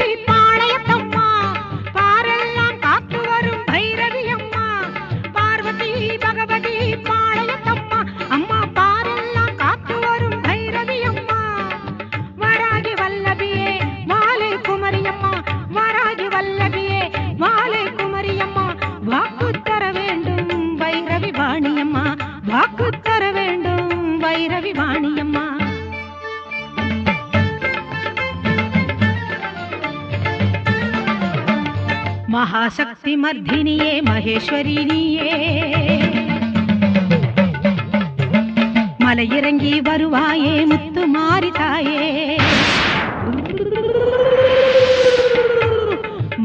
Keep महाशक्ति मर्दिनिये महेश्वरिनिये மலையிறங்கி வருவாயே முத்து மாறிதாயே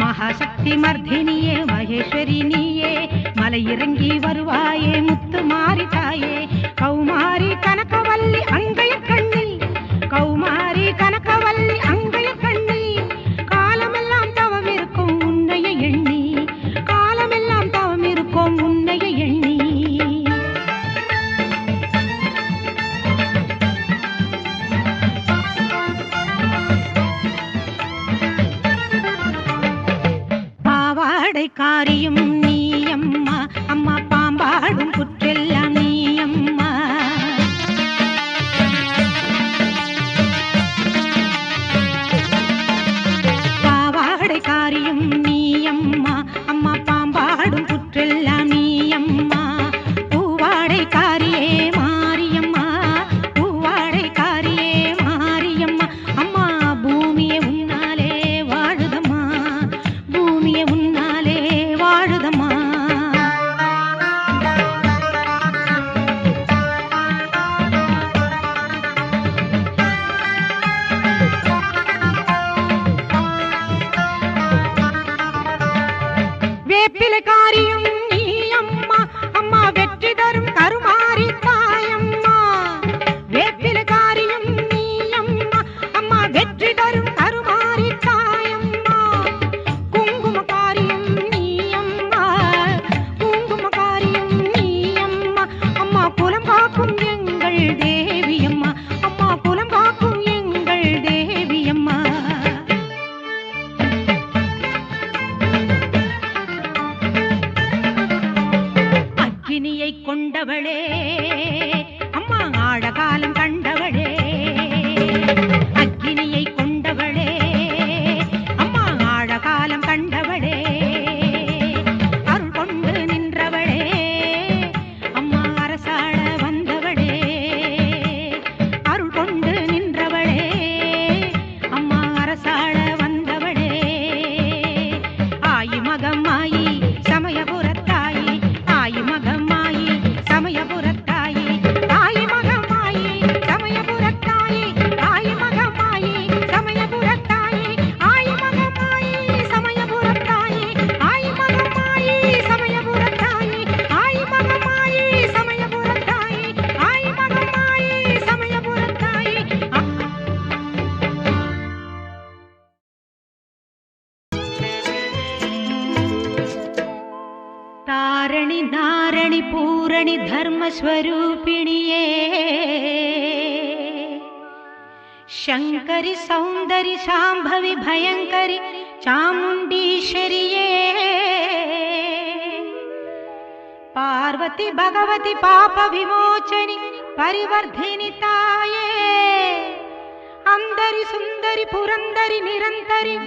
மகாசக்தி மர்தினியே மகேஸ்வரினியே. மலையிறங்கி வருவாயே முத்து மாறிதாயே காரியம் வேட்டில காரி கொண்டவளே णि पूरणि धर्मस्वरूपिणिये शङ्करि सौन्दरि शाम्भवि भयङ्करि चामुण्डीश्वरि पार्वति भगवति पापविमोचनि परिवर्धिनिताये अन्दरि सुन्दरि पुरन्दरि निरन्तरि